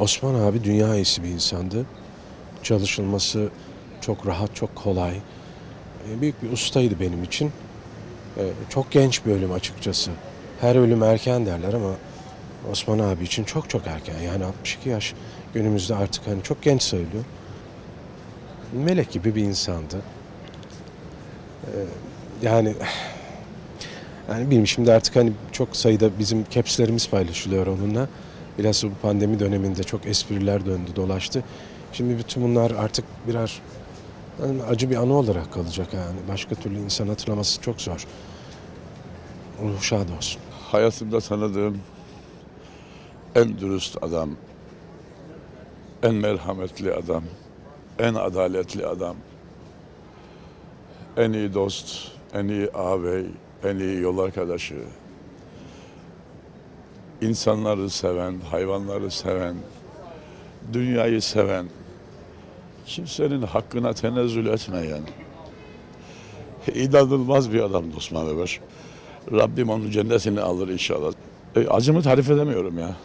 Osman abi dünya iyisi bir insandı. Çalışılması çok rahat, çok kolay. E, Büyük bir ustaydı benim için. E, Çok genç bir ölüm açıkçası. Her ölüm erken derler ama Osman abi için çok çok erken. Yani 62 yaş günümüzde artık hani çok genç sayılıyor. Melek gibi bir insandı. E, Yani yani bilmiyorum şimdi artık hani çok sayıda bizim capslerimiz paylaşılıyor onunla. Bilhassa bu pandemi döneminde çok espriler döndü dolaştı. Şimdi bütün bunlar artık birer yani acı bir anı olarak kalacak yani. Başka türlü insan hatırlaması çok zor. Ruhu şad olsun. Hayatımda tanıdığım en dürüst adam, en merhametli adam, en adaletli adam, en iyi dost, en iyi ağabey, en iyi yol arkadaşı, insanları seven, hayvanları seven, dünyayı seven, kimsenin hakkına tenezzül etmeyen, inanılmaz bir adamdı Osman Ömer. Rabbim onun cennetini alır inşallah. E, acımı tarif edemiyorum ya.